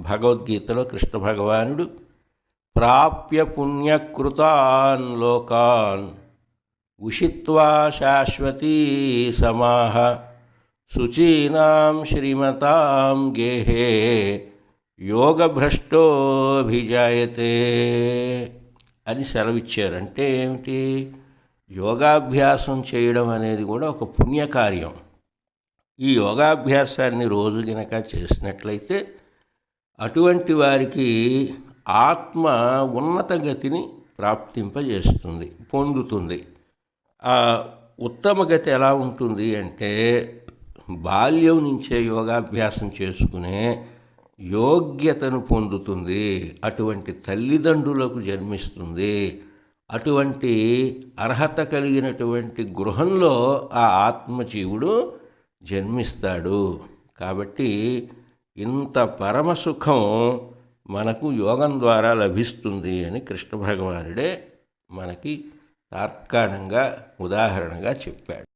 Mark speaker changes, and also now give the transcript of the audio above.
Speaker 1: భగవద్గీతలో కృష్ణ భగవానుడు ప్రాప్య పుణ్యకృతాన్ లోకాన్ ఉషిత్వా శాశ్వతీ సమాహ శుచీనాం శ్రీమతాం గేహే యోగభ్రష్టోభిజాయతే అని సెలవిచ్చారంటే ఏమిటి? యోగాభ్యాసం చేయడం అనేది కూడా ఒక పుణ్యకార్యం. ఈ యోగాభ్యాసాన్ని రోజు గనక చేసినట్లయితే అటువంటి వారికి ఆత్మ ఉన్నత గతిని ప్రాప్తింపజేస్తుంది పొందుతుంది. ఆ ఉత్తమ గతి ఎలా ఉంటుంది అంటే బాల్యం నుంచే యోగాభ్యాసం చేసుకునే యోగ్యతను పొందుతుంది అటువంటి తల్లిదండ్రులకు జన్మిస్తుంది. అటువంటి అర్హత కలిగినటువంటి గృహంలో ఆ ఆత్మజీవుడు జన్మిస్తాడు. కాబట్టి ఇంత పరమసుఖం మనకు యోగం ద్వారా లభిస్తుంది అని కృష్ణ భగవానుడే మనకి తార్కాణంగా ఉదాహరణగా చెప్పాడు.